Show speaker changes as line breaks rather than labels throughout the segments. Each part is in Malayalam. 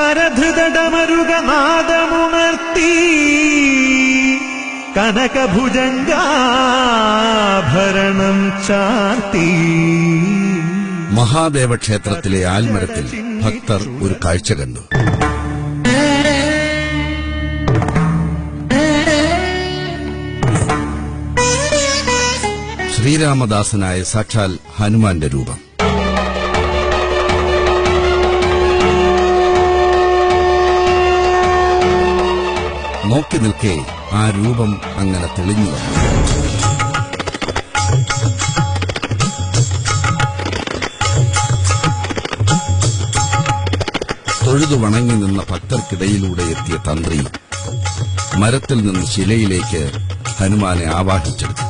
കരധൃതടമരുകനാദമുണർത്തി കനകഭുജംഗാഭരണം ചാർത്തി.
മഹാദേവ ക്ഷേത്രത്തിലെ ആൽമരത്തിൽ ഭക്തർ ഒരു കാഴ്ച കണ്ടു. ശ്രീരാമദാസനായ സാക്ഷാൽ ഹനുമാന്റെ രൂപം. നോക്കി നിൽക്കെ ആ രൂപം അങ്ങനെ തെളിഞ്ഞു വന്നു. തൊഴുതു വണങ്ങി നിന്ന ഭക്തർക്കിടയിലൂടെ എത്തിയ തന്ത്രി മരത്തിൽ നിന്ന് ശിലയിലേക്ക് ഹനുമാനെ ആവാഹിച്ചെടുത്തു.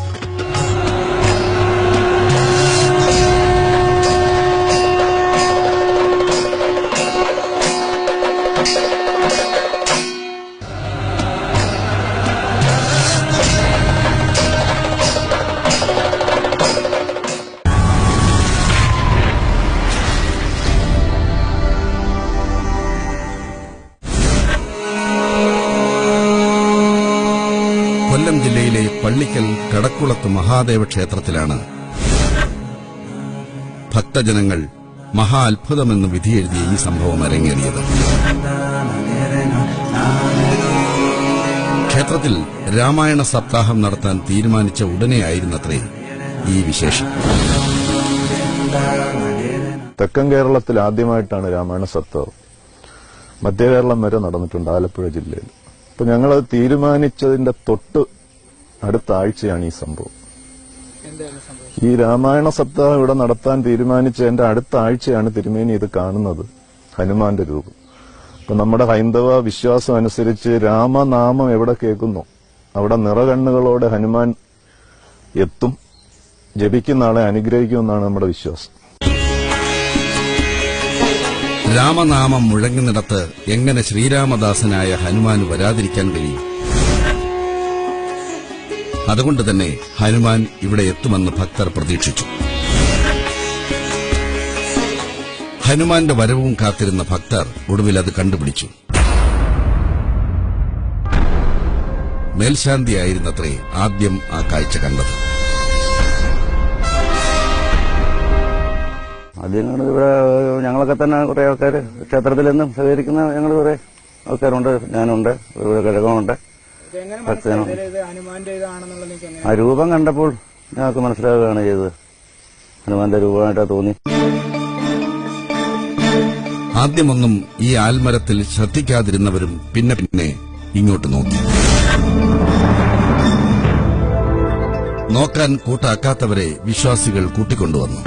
കൊല്ലം ജില്ലയിലെ പള്ളിക്കൽ കടക്കുളത്ത് മഹാദേവ ക്ഷേത്രത്തിലാണ്. ഭക്തജനങ്ങൾ മഹാ അത്ഭുതമെന്ന് വിധിയെഴുതിയ ഈ സംഭവം അരങ്ങേറിയത്. ക്ഷേത്രത്തിൽ രാമായണ സപ്താഹം നടത്താൻ തീരുമാനിച്ച ഉടനെയായിരുന്നത്രേ ഈ വിശേഷം.
തെക്കൻ കേരളത്തിൽ ആദ്യമായിട്ടാണ് രാമായണ സപ്താഹം. മധ്യ കേരളം വരെ നടന്നിട്ടുണ്ട് ആലപ്പുഴ ജില്ലയിൽ. അപ്പൊ ഞങ്ങൾ തീരുമാനിച്ചതിന്റെ തൊട്ട് അടുത്ത ആഴ്ചയാണ് ഈ സംഭവം. ഈ രാമായണ സപ്താഹം ഇവിടെ നടത്താൻ തീരുമാനിച്ചതിന്റെ അടുത്ത ആഴ്ചയാണ് തിരുമേനി ഇത് കാണുന്നത് ഹനുമാന്റെ രൂപം. അപ്പൊ നമ്മുടെ ഹൈന്ദവ വിശ്വാസം അനുസരിച്ച് രാമനാമം എവിടെ കേൾക്കുന്നു? അവിടെ നിറകണ്ണുകളോടെ ഹനുമാൻ എത്തും ജപിക്കുന്ന ആളെ അനുഗ്രഹിക്കുമെന്നാണ് നമ്മുടെ വിശ്വാസം.
രാമനാമം മുഴങ്ങുന്നിടത്ത് എങ്ങനെ ശ്രീരാമദാസനായ ഹനുമാൻ വരാതിരിക്കാൻ കഴിയും? അതുകൊണ്ട് തന്നെ ഹനുമാൻ ഇവിടെ എത്തുമെന്ന് ഭക്തർ പ്രതീക്ഷിച്ചു. ഹനുമാന്റെ വരവും കാത്തിരുന്ന ഭക്തർ ഒടുവിൽ അത് കണ്ടുപിടിച്ചു. മേൽശാന്തിയായിരുന്നത്രേ ആദ്യം ആ കാഴ്ച കണ്ടത്.
ആദ്യം ഞങ്ങൾ ഇവിടെ ഞങ്ങളൊക്കെ തന്നെ കുറെ ആൾക്കാർ ക്ഷേത്രത്തിൽ നിന്നും സഹകരിക്കുന്ന ഞങ്ങൾ കുറെ ആൾക്കാരുണ്ട് ഞാനുണ്ട് ഇവിടെ
എനിക്ക്
ആ രൂപം കണ്ടപ്പോൾ ഞങ്ങൾക്ക് മനസ്സിലാവുകയാണ് ചെയ്തത്. ഹനുമാന്റെ രൂപമായിട്ടാ തോന്നി.
ആദ്യമൊന്നും ഈ ആൽമരത്തിൽ ശ്രദ്ധിക്കാതിരുന്നവരും പിന്നെ പിന്നെ ഇങ്ങോട്ട് നോക്കി. നോക്കാൻ കൂട്ടാക്കാത്തവരെ വിശ്വാസികൾ കൂട്ടിക്കൊണ്ടുവന്നു.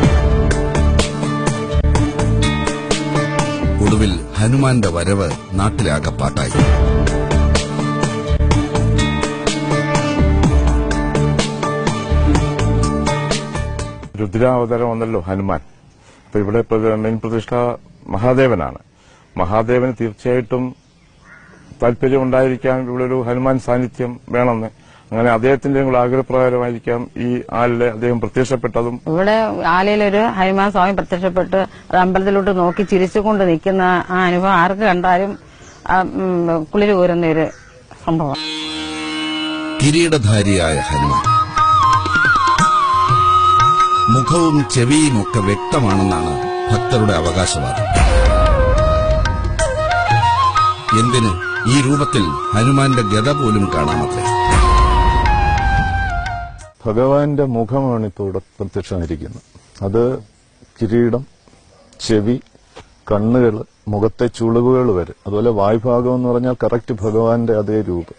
ഒടുവിൽ ഹനുമാന്റെ വരവ് നാട്ടിലാകപ്പാട്ടായി
രുദ്രാവതാരം വന്നല്ലോ ഹനുമാൻ. അപ്പൊ ഇവിടെ മെയിൻ പ്രതിഷ്ഠ മഹാദേവനാണ്. മഹാദേവന് തീർച്ചയായിട്ടും താല്പര്യം ഉണ്ടായിരിക്കാം ഇവിടെ ഒരു ഹനുമാൻ സാന്നിധ്യം വേണമെന്ന് അങ്ങനെ അദ്ദേഹത്തിന്റെ കൂടെ ആഗ്രഹപ്രകാരമായിരിക്കാം ഈ ആലിലെ അദ്ദേഹം പ്രത്യക്ഷപ്പെട്ടതും.
ഇവിടെ ആലയിലൊരു ഹനുമാൻ സ്വാമി പ്രത്യക്ഷപ്പെട്ട് അത് അമ്പലത്തിലോട്ട് നോക്കി ചിരിച്ചുകൊണ്ട് നിൽക്കുന്ന ആ അനുഭവം ആർക്ക് കണ്ടാലും കുളിര് കോരുന്ന ഒരു സംഭവം.
കിരീടധാരിയായ ഹനുമാൻ മുഖവും ചെവിയും ഒക്കെ വ്യക്തമാണെന്നാണ് ഭക്തരുടെ അവകാശവാദം. എന്തിന് ഈ രൂപത്തിൽ ഹനുമാന്റെ ഗത പോലും കാണാമത്രേ?
ഭഗവാന്റെ മുഖമാണ് ഇപ്പോൾ ഇവിടെ പ്രത്യക്ഷമായിരിക്കുന്നത്. അത് കിരീടം ചെവി കണ്ണുകൾ മുഖത്തെ ചുളിവുകൾ വരെ. അതുപോലെ വായ്ഭാഗം എന്ന് പറഞ്ഞാൽ കറക്റ്റ് ഭഗവാന്റെ അതേ രൂപം.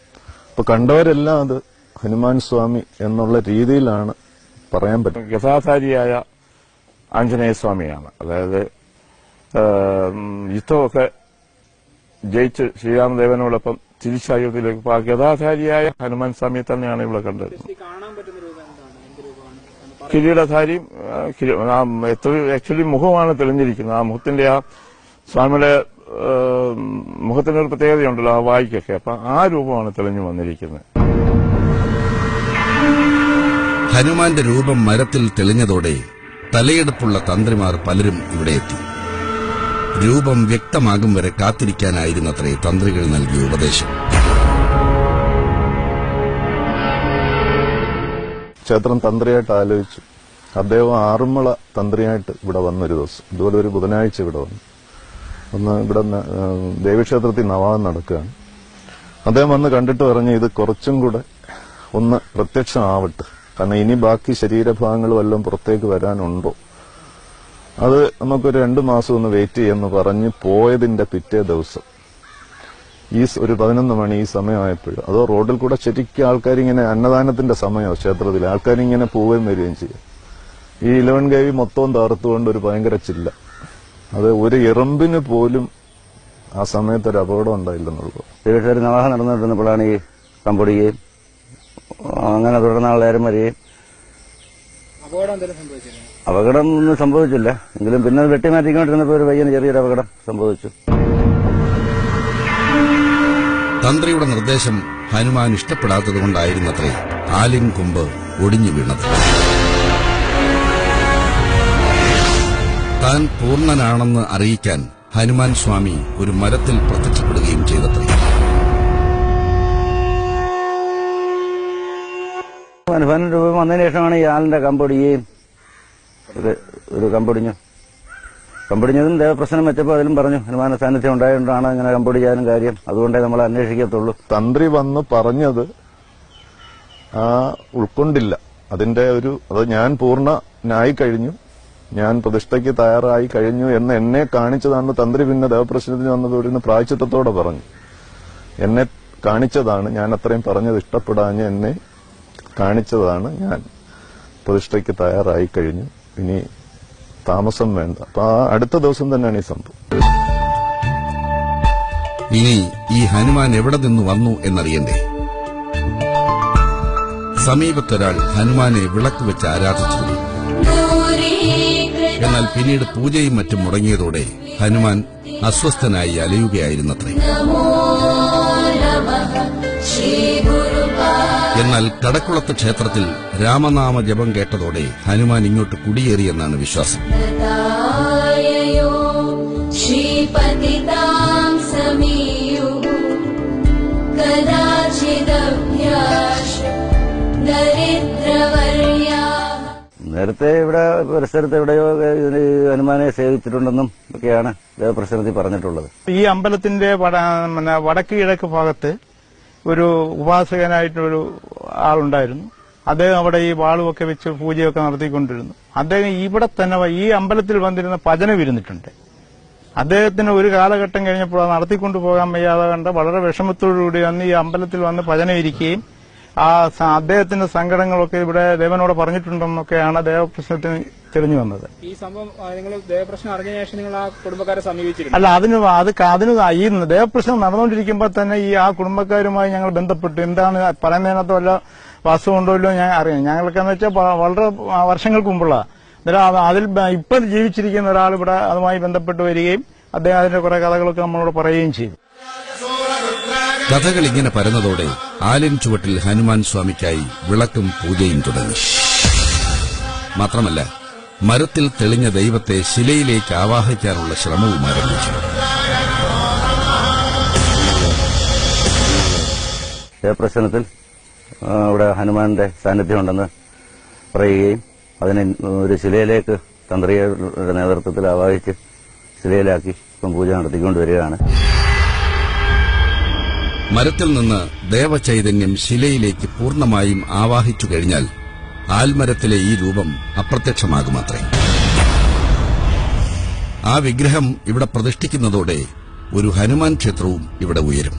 അപ്പൊ കണ്ടവരെല്ലാം അത് ഹനുമാൻ സ്വാമി എന്നുള്ള രീതിയിലാണ് പറയാൻ പറ്റും ഗതാധാരിയായ ആഞ്ജനേയ സ്വാമിയാണ്. അതായത് യുദ്ധമൊക്കെ ജയിച്ച് ശ്രീരാമദേവനോടൊപ്പം തിരിച്ചയോധ്യയിലേക്ക് പോ- ആ ഗതാധാരിയായ ഹനുമാൻ സ്വാമിയെ തന്നെയാണ് ഇവിടെ കണ്ടത്. കിരീടധാരി ആക്ച്വലി മുഖമാണ് തെളിഞ്ഞിരിക്കുന്നത്. ആ മുഖത്തിന്റെ ആ സ്വാമിയുടെ മുഖത്തിന്റെ മുഖത്തിന് ഒരു പ്രത്യേകതയുണ്ടല്ലോ ആ വായിക്കൊക്കെ. അപ്പൊ ആ രൂപമാണ് തെളിഞ്ഞു വന്നിരിക്കുന്നത്.
ഹനുമാന്റെ രൂപം മരത്തിൽ തെളിഞ്ഞതോടെ തലയെടുപ്പുള്ള തന്ത്രിമാർ പലരും ഇവിടെ എത്തി. രൂപം വ്യക്തമാകും വരെ കാത്തിരിക്കാനായിരുന്നത്രേ തന്ത്രികൾ നൽകിയ ഉപദേശം.
ക്ഷേത്രം തന്ത്രിയായിട്ട് ആലോചിച്ചു. അദ്ദേഹം ആറന്മുള തന്ത്രിയായിട്ട് ഇവിടെ വന്നൊരു ദിവസം. ഇതുപോലെ ഒരു ബുധനാഴ്ച ഇവിടെ വന്നു. ഒന്ന് ഇവിടെ ദേവീക്ഷേത്രത്തിൽ നവാഹം നടക്കുകയാണ്. അദ്ദേഹം വന്ന് കണ്ടിട്ട് പറഞ്ഞ് ഇത് കുറച്ചും കൂടെ ഒന്ന് പ്രത്യക്ഷമാവട്ടെ. കാരണം ഇനി ബാക്കി ശരീരഭാഗങ്ങൾ വല്ലതും പുറത്തേക്ക് വരാനുണ്ടോ? അത് നമുക്കൊരു രണ്ട് മാസം ഒന്ന് വെയിറ്റ് ചെയ്യാമെന്ന് പറഞ്ഞ് പോയതിന്റെ പിറ്റേ ദിവസം. ഈ ഒരു പതിനൊന്ന് മണി ഈ സമയമായപ്പോൾ അതോ റോഡിൽ കൂടെ ശരിക്കും ആൾക്കാരിങ്ങനെ അന്നദാനത്തിന്റെ സമയമാണ് ക്ഷേത്രത്തിൽ ആൾക്കാരിങ്ങനെ പോവുകയും വരികയും ചെയ്യും. ഈ ഇലവൻ കൈവി മൊത്തവും തകർത്തുകൊണ്ട് ഒരു ഭയങ്കര ചില്ല. അത് ഒരു ഇറമ്പിന് പോലും ആ സമയത്ത് ഒരു അപകടം ഉണ്ടായില്ലെന്നുള്ളൂ.
ദേവീശ്വരി നവാഹം ഈ കമ്പൊടിയുകയും അങ്ങനെ തുടർന്നാളേരം വരികയും
അപകടം
ഒന്നും സംഭവിച്ചില്ല. എങ്കിലും പിന്നെ വെട്ടിമാറ്റിക്കൊണ്ടിരുന്നപ്പോ വെട്ടിമാറ്റിക്കൊണ്ടിരുന്നപ്പോൾ ഒരു പയ്യന് ചെറിയൊരു അപകടം സംഭവിച്ചു.
തന്ത്രിയുടെ നിർദ്ദേശം ഹനുമാൻ ഇഷ്ടപ്പെടാത്തതുകൊണ്ടായിരുന്നത്രേ ആലിം കുമ്പ് ഒടിഞ്ഞു വീണത്. താൻ പൂർണനാണെന്ന് അറിയിക്കാൻ ഹനുമാൻ സ്വാമി ഒരു മരത്തിൽ പ്രത്യക്ഷപ്പെടുകയും ചെയ്തത്രേ.
അനുഭവം രൂപ വന്നതിന് ശേഷമാണ് ഈ ആളിന്റെ കമ്പൊടിയുകയും ഒരു കമ്പൊടിഞ്ഞു. കമ്പൊടിഞ്ഞതും ദേവപ്രശ്നം വെച്ചപ്പോൾ അതിലും പറഞ്ഞു ഹനുമാന സാന്നിധ്യം ഉണ്ടായതുകൊണ്ടാണ് ഇങ്ങനെ കമ്പൊടിയാനും കാര്യം. അതുകൊണ്ടേ നമ്മൾ അന്വേഷിക്കത്തുള്ളൂ.
തന്ത്രി വന്ന് പറഞ്ഞത് ആ ഉൾക്കൊണ്ടില്ല. അതിന്റെ ഒരു അത് ഞാൻ പൂർണനായി കഴിഞ്ഞു. ഞാൻ പ്രതിഷ്ഠയ്ക്ക് തയ്യാറായി കഴിഞ്ഞു എന്ന് എന്നെ കാണിച്ചതാണ് തന്ത്രി പിന്നെ ദേവപ്രശ്നത്തിന് വന്നതോടെ ഇന്ന് പ്രായച്ചിത്തത്തോടെ പറഞ്ഞു. എന്നെ കാണിച്ചതാണ് ഞാൻ അത്രയും പറഞ്ഞത് ഇഷ്ടപ്പെടാഞ്ഞ് എന്നെ കാണിച്ചതാണ് ഞാൻ. പ്രതിഷ്ഠയ്ക്ക് തയ്യാറായി കഴിഞ്ഞു. ഇനി താമസം വേണ്ട. അപ്പൊ ആ അടുത്ത ദിവസം തന്നെയാണ് ഈ സംഭവം.
ഇനി ഈ ഹനുമാൻ എവിടെ നിന്ന് വന്നു എന്നറിയണ്ടേ? സമീപത്തൊരാൾ ഹനുമാനെ വിളക്ക് വെച്ച് ആരാധിച്ചു. എന്നാൽ പിന്നീട് പൂജയും മറ്റും മുടങ്ങിയതോടെ ഹനുമാൻ അസ്വസ്ഥനായി അലയുകയായിരുന്നത്രേ. എന്നാൽ കടക്കുളത്ത് ക്ഷേത്രത്തിൽ രാമനാമ ജപം കേട്ടതോടെ ഹനുമാൻ ഇങ്ങോട്ട് കുടിയേറിയെന്നാണ് വിശ്വാസം.
നേരത്തെ ഇവിടെ പരിസരത്ത് എവിടെയോ ഹനുമാനെ സേവിച്ചിട്ടുണ്ടെന്നും ഒക്കെയാണ് പ്രശ്നത്തിൽ പറഞ്ഞിട്ടുള്ളത്.
ഈ അമ്പലത്തിന്റെ വടക്ക് കിഴക്ക് ഭാഗത്ത് ഒരു ഉപാസകനായിട്ടൊരു ആളുണ്ടായിരുന്നു. അദ്ദേഹം അവിടെ ഈ വാളുമൊക്കെ വെച്ച് പൂജയൊക്കെ നടത്തിക്കൊണ്ടിരുന്നു. അദ്ദേഹം ഇവിടെ തന്നെ ഈ അമ്പലത്തിൽ വന്നിരുന്ന ഭജന വിരുന്നിട്ടുണ്ട്. അദ്ദേഹത്തിന് ഒരു കാലഘട്ടം കഴിഞ്ഞപ്പോൾ നടത്തിക്കൊണ്ടു പോകാൻ വയ്യാതെ കണ്ട വളരെ വിഷമത്തോടുകൂടി അന്ന് ഈ അമ്പലത്തിൽ വന്ന് ഭജന ഇരിക്കുകയും ആ അദ്ദേഹത്തിന്റെ സങ്കടങ്ങളൊക്കെ ഇവിടെ ദേവനോട് പറഞ്ഞിട്ടുണ്ടെന്നൊക്കെയാണ് ദേവപ്രശ്നത്തിന് തെളിഞ്ഞു വന്നത്.
ഈ സംഭവം നിങ്ങൾ ദേവപ്രശ്നം അറിഞ്ഞ ശേഷം നിങ്ങൾ ആ കുടുംബക്കാരെ സമീപിച്ചിരുന്നു?
അല്ല അതിന് അത് അതിന് ഈ ദേവപ്രശ്നം നടന്നുകൊണ്ടിരിക്കുമ്പോൾ തന്നെ ഈ ആ കുടുംബക്കാരുമായി ഞങ്ങൾ ബന്ധപ്പെട്ടു. എന്താണ് പറയുന്നതിനകത്ത് വല്ല വാസ്തവമുണ്ടോ ഇല്ലയോ ഞാൻ അറിയാം. ഞങ്ങൾക്ക് എന്ന് വെച്ചാൽ വളരെ വർഷങ്ങൾക്ക് മുമ്പുള്ള. അതിൽ ഇപ്പം ജീവിച്ചിരിക്കുന്ന ഒരാൾ ഇവിടെ അതുമായി ബന്ധപ്പെട്ട് വരികയും അദ്ദേഹം അതിന്റെ കുറെ കഥകളൊക്കെ നമ്മളോട് പറയുകയും ചെയ്തു.
കഥകൾ ഇങ്ങനെ പരന്നതോടെ ആലിൻ ചുവട്ടിൽ ഹനുമാൻ സ്വാമിക്കായി വിളക്കും പൂജയും തുടങ്ങി. മാത്രമല്ല മരത്തിൽ തെളിഞ്ഞ ദൈവത്തെ ശിലയിലേക്ക് ആവാഹിക്കാനുള്ള ശ്രമവും ആരംഭിച്ചു.
ക്ഷേത്രശനത്തിൽ ഇവിടെ ഹനുമാന്റെ സാന്നിധ്യമുണ്ടെന്ന് പറയുകയും അതിനെ ഒരു ശിലയിലേക്ക് തന്ത്രിയുടെ നേതൃത്വത്തിൽ ആവാഹിച്ച് ശിലയിലാക്കി ഇപ്പം പൂജ നടത്തിക്കൊണ്ട് വരികയാണ്.
മരത്തിൽ നിന്ന് ദേവചൈതന്യം ശിലയിലേക്ക് പൂർണമായും ആവാഹിച്ചു കഴിഞ്ഞാൽ ആൽമരത്തിലെ ഈ രൂപം അപ്രത്യക്ഷമാകുമത്രേ. ആ വിഗ്രഹം ഇവിടെ പ്രതിഷ്ഠിക്കുന്നതോടെ ഒരു ഹനുമാൻ ക്ഷേത്രവും ഇവിടെ ഉയരും.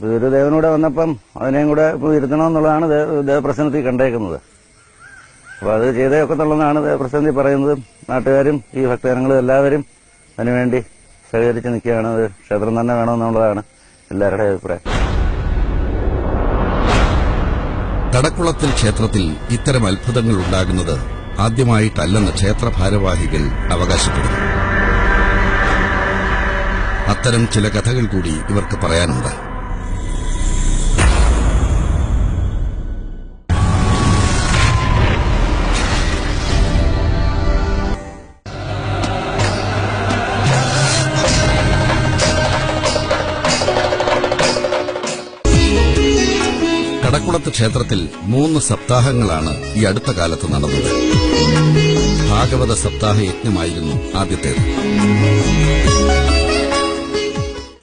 ഗുരുദേവനൂടെ വന്നപ്പം അതിനെയും കൂടെ ഇരുത്തണമെന്നുള്ളതാണ് ദേവപ്രസന്നത്തിൽ കണ്ടേക്കുന്നത്. അപ്പൊ അത് ചെയ്തേ ഒക്കത്തുള്ളതാണ് പറയുന്നത്. നാട്ടുകാരും ഈ ഭക്തജനങ്ങളും എല്ലാവരും അതിനുവേണ്ടി സഹകരിച്ച് നിൽക്കുകയാണ്. ക്ഷേത്രം തന്നെ വേണമെന്നുള്ളതാണ് എല്ലാവരുടെയും അഭിപ്രായം.
കടക്കുളത്തിൽ ക്ഷേത്രത്തിൽ ഇത്തരം അത്ഭുതങ്ങൾ ഉണ്ടാകുന്നത് ആദ്യമായിട്ടല്ലെന്ന് ക്ഷേത്ര ഭാരവാഹികൾ അവകാശപ്പെടുന്നു. അത്തരം ചില കഥകൾ കൂടി ഇവർക്ക് പറയാനുണ്ട്. ആൽമരത്ത് ക്ഷേത്രത്തിൽ മൂന്ന് സപ്താഹങ്ങളാണ് ഈ അടുത്ത കാലത്ത് നടന്നത്. ഭാഗവത സപ്താഹ യജ്ഞമായിരുന്നു ആദ്യത്തേത്.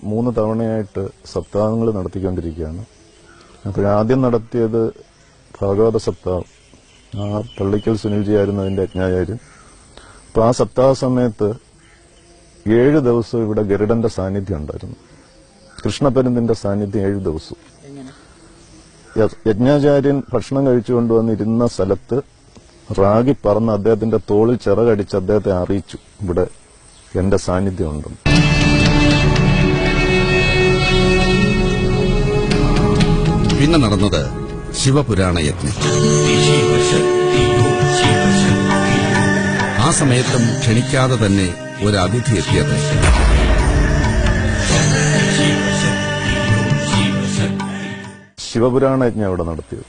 മൂന്ന് തവണയായിട്ട് സപ്താഹങ്ങൾ നടത്തിക്കൊണ്ടിരിക്കുകയാണ്. അപ്പോഴാദ്യം നടത്തിയത് ഭാഗവത സപ്താഹം. ആ പള്ളിക്കൽ സുനിൽജി ആയിരുന്നു അതിന്റെ അജ്ഞാചാര്യം അപ്പൊ ആ സപ്താഹ സമയത്ത് ഏഴ് ദിവസം ഇവിടെ ഗരുഡന്റെ സാന്നിധ്യം ഉണ്ടായിരുന്നു. കൃഷ്ണപരന്തിന്റെ സാന്നിധ്യം ഏഴ് ദിവസം. യജ്ഞാചാര്യൻ ഭക്ഷണം കഴിച്ചുകൊണ്ട് വന്നിരുന്ന സ്ഥലത്ത് റാഗി പറന്ന് അദ്ദേഹത്തിന്റെ തോളിൽ ചിറകടിച്ച് അദ്ദേഹത്തെ അറിയിച്ചു. ഇവിടെ എന്റെ സാന്നിധ്യം ഉണ്ടെന്ന്
പിന്നെ നടന്നത് ശിവപുരാണ യജ്ഞം. ആ സമയത്തും ക്ഷണിക്കാതെ തന്നെ ഒരു അതിഥി എത്തിയത്
ശിവപുരാണ യജ്ഞം ഇവിടെ നടത്തിയത്.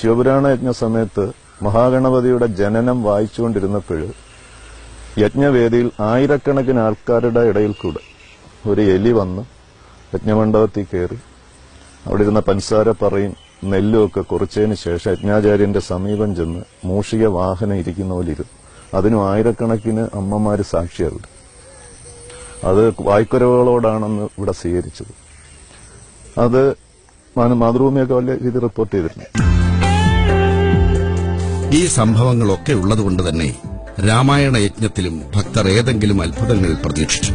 ശിവപുരാണ യജ്ഞ സമയത്ത് മഹാഗണപതിയുടെ ജനനം വായിച്ചുകൊണ്ടിരുന്നപ്പോൾ യജ്ഞവേദിയിൽ ആയിരക്കണക്കിന് ആൾക്കാരുടെ ഇടയിൽ കൂടെ ഒരു എലി വന്ന് യജ്ഞമണ്ഡപത്തിൽ കയറി അവിടെ ഇരുന്ന പഞ്ചസാര പറയും നെല്ലും ഒക്കെ കുറച്ചതിന് ശേഷം യജ്ഞാചാര്യന്റെ സമീപം ചെന്ന് മൂഷിക വാഹനം ഇരിക്കുന്ന പോലെ ഇരുന്നു. അതിനും ആയിരക്കണക്കിന് അമ്മമാര് സാക്ഷിയാവിടെ അത് വായ്ക്കുരവുകളോടാണെന്ന് ഇവിടെ സ്വീകരിച്ചത്. അത് മാതൃഭൂമിയൊക്കെ വലിയ രീതിയിൽ റിപ്പോർട്ട് ചെയ്തിട്ടുണ്ട്
ഈ സംഭവങ്ങളൊക്കെ ഉള്ളതുകൊണ്ട് തന്നെ രാമായണ യജ്ഞത്തിലും ഭക്തർ ഏതെങ്കിലും അത്ഭുതങ്ങൾ പ്രതീക്ഷിച്ചു.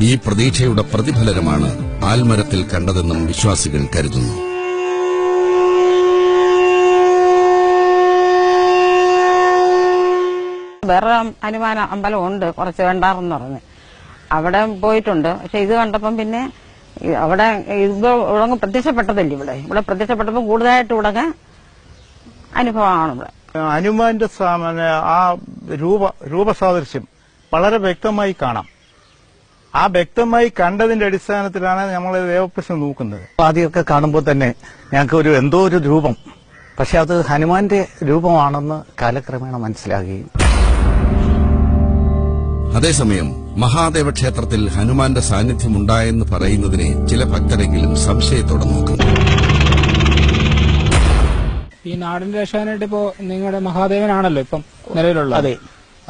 ഈ പ്രതീക്ഷയുടെ പ്രതിഫലനമാണ് ആൽമരത്തിൽ കണ്ടതെന്നും വിശ്വാസികൾ കരുതുന്നു.
വേറെ അനുമാന അമ്പലം ഉണ്ട് കുറച്ച് വേണ്ടാറെന്ന് പറഞ്ഞ്. അവിടെ പോയിട്ടുണ്ട്. പക്ഷെ ഇത് കണ്ടപ്പം പിന്നെ അവിടെ ഇത് ഇവിടെ പ്രത്യക്ഷപ്പെട്ടതല്ലേ ഇവിടെ? ഇവിടെ പ്രത്യക്ഷപ്പെട്ടപ്പോൾ കൂടുതലായിട്ട് ഇവിടെ അനുഭവമാണ് ഇവിടെ.
ഹനുമാന്റെ ആ രൂപ രൂപസാദൃശ്യം വളരെ വ്യക്തമായി കാണാം. ആ വ്യക്തമായി കണ്ടതിന്റെ അടിസ്ഥാനത്തിലാണ് നമ്മൾ ദേവപ്രശ്നം നോക്കുന്നത്.
ആദ്യമൊക്കെ കാണുമ്പോൾ തന്നെ ഞങ്ങൾക്ക് ഒരു എന്തോ ഒരു രൂപം. പക്ഷെ അത് ഹനുമാന്റെ രൂപമാണെന്ന് കാലക്രമേണ മനസ്സിലാകുകയും.
അതേസമയം മഹാദേവ ക്ഷേത്രത്തിൽ ഹനുമാന്റെ സാന്നിധ്യമുണ്ടായെന്ന് പറയുന്നതിനെ ചില ഭക്തരെങ്കിലും സംശയത്തോടെ നോക്കുന്നു.
ഈ നാടിന്റെ രക്ഷാനായിട്ട് ഇപ്പോ നിങ്ങളുടെ മഹാദേവനാണല്ലോ ഇപ്പം നിലവിലുള്ള
അതെ.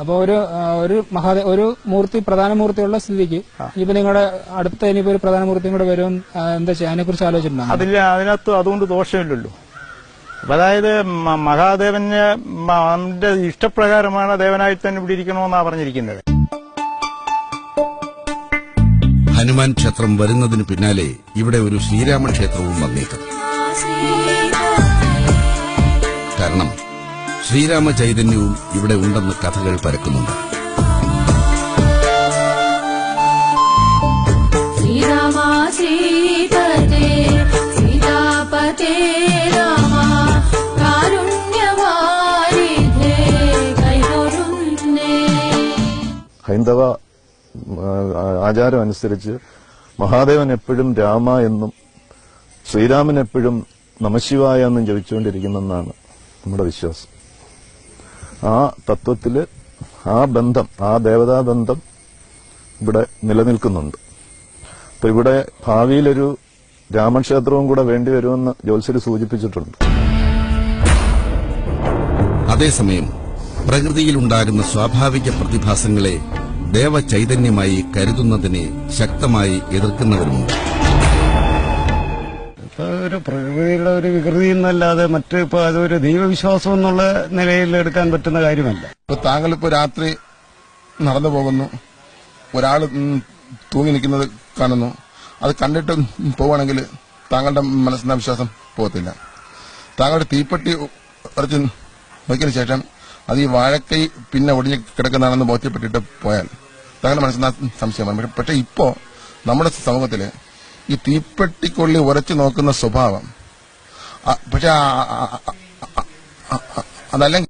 അപ്പൊ ഒരു ഒരു മഹാദേ ഒരു മൂർത്തി പ്രധാന മൂർത്തിയുള്ള സ്ഥിതിക്ക് ഇപ്പൊ നിങ്ങളുടെ അടുത്ത ഇനിയിപ്പോ ഒരു പ്രധാന മൂർത്തിയും കൂടെ വരും എന്താ ചെയ്യാ? അതിനെ കുറിച്ച് ആലോചിച്ചിട്ടുണ്ടോ?
അതിൽ അതിനകത്ത് അതുകൊണ്ട് ദോഷമില്ലല്ലോ. അപ്പൊ അതായത് മഹാദേവന്റെ മഹാദേവന് ഇഷ്ടപ്രകാരമാണ് ദേവനായി തന്നെ ഇവിടെ ഇരിക്കണമെന്നാണ് പറഞ്ഞിരിക്കുന്നത്.
ഹനുമാൻ ക്ഷേത്രം വരുന്നതിന് പിന്നാലെ ഇവിടെ ഒരു ശ്രീരാമ ക്ഷേത്രവും വന്നേക്കും. കാരണം ശ്രീരാമ ചൈതന്യവും ഇവിടെ ഉണ്ടെന്ന് കഥകൾ പരക്കുന്നുണ്ട്.
ഹൈന്ദവ ആചാരം അനുസരിച്ച് മഹാദേവൻ എപ്പോഴും രാമ എന്നും ശ്രീരാമൻ എപ്പോഴും നമശിവായ എന്നും ജപിച്ചുകൊണ്ടിരിക്കുന്നെന്നാണ് നമ്മുടെ വിശ്വാസം. ആ തത്വത്തിൽ ആ ബന്ധം ആ ദേവതാ ബന്ധം ഇവിടെ നിലനിൽക്കുന്നുണ്ട്. അപ്പൊ ഇവിടെ ഭാവിയിലൊരു രാമക്ഷേത്രവും കൂടെ വേണ്ടിവരുമെന്ന് ജോത്സര് സൂചിപ്പിച്ചിട്ടുണ്ട്.
അതേസമയം പ്രകൃതിയിലുണ്ടാകുന്ന സ്വാഭാവിക പ്രതിഭാസങ്ങളെ ദേവചൈതന്യമായി കരുതുന്നതിനെ ശക്തമായി എതിർക്കുന്നവരുമുണ്ട്.
ഇപ്പൊ ഒരു പ്രകൃതിയുടെ ഒരു വികൃതി എന്നല്ലാതെ മറ്റ് ഇപ്പൊ അതൊരു ദൈവവിശ്വാസം എന്നുള്ള നിലയിൽ എടുക്കാൻ പറ്റുന്ന കാര്യമല്ല.
ഇപ്പൊ താങ്കൾ ഇപ്പൊ രാത്രി നടന്നു പോകുന്നു. ഒരാൾ തൂങ്ങി നിൽക്കുന്നത് കാണുന്നു. അത് കണ്ടിട്ട് പോവുകയാണെങ്കിൽ താങ്കളുടെ മനസ്സിന്റെ വിശ്വാസം പോകത്തില്ല. താങ്കളുടെ തീപ്പെട്ടി ഉറച്ച് നോക്കിയതിനു ശേഷം അത് ഈ വാഴക്കൈ പിന്നെ ഒടിഞ്ഞ് കിടക്കുന്നതാണെന്ന് ബോധ്യപ്പെട്ടിട്ട് പോയാൽ താങ്കളുടെ മനസ്സിന് സംശയമാണ് പക്ഷെ- ഇപ്പോ നമ്മുടെ സമൂഹത്തിൽ ഈ തീപ്പെട്ടിക്കൊള്ളി ഉരച്ചു നോക്കുന്ന സ്വഭാവം പക്ഷെ അതല്ലെങ്കിൽ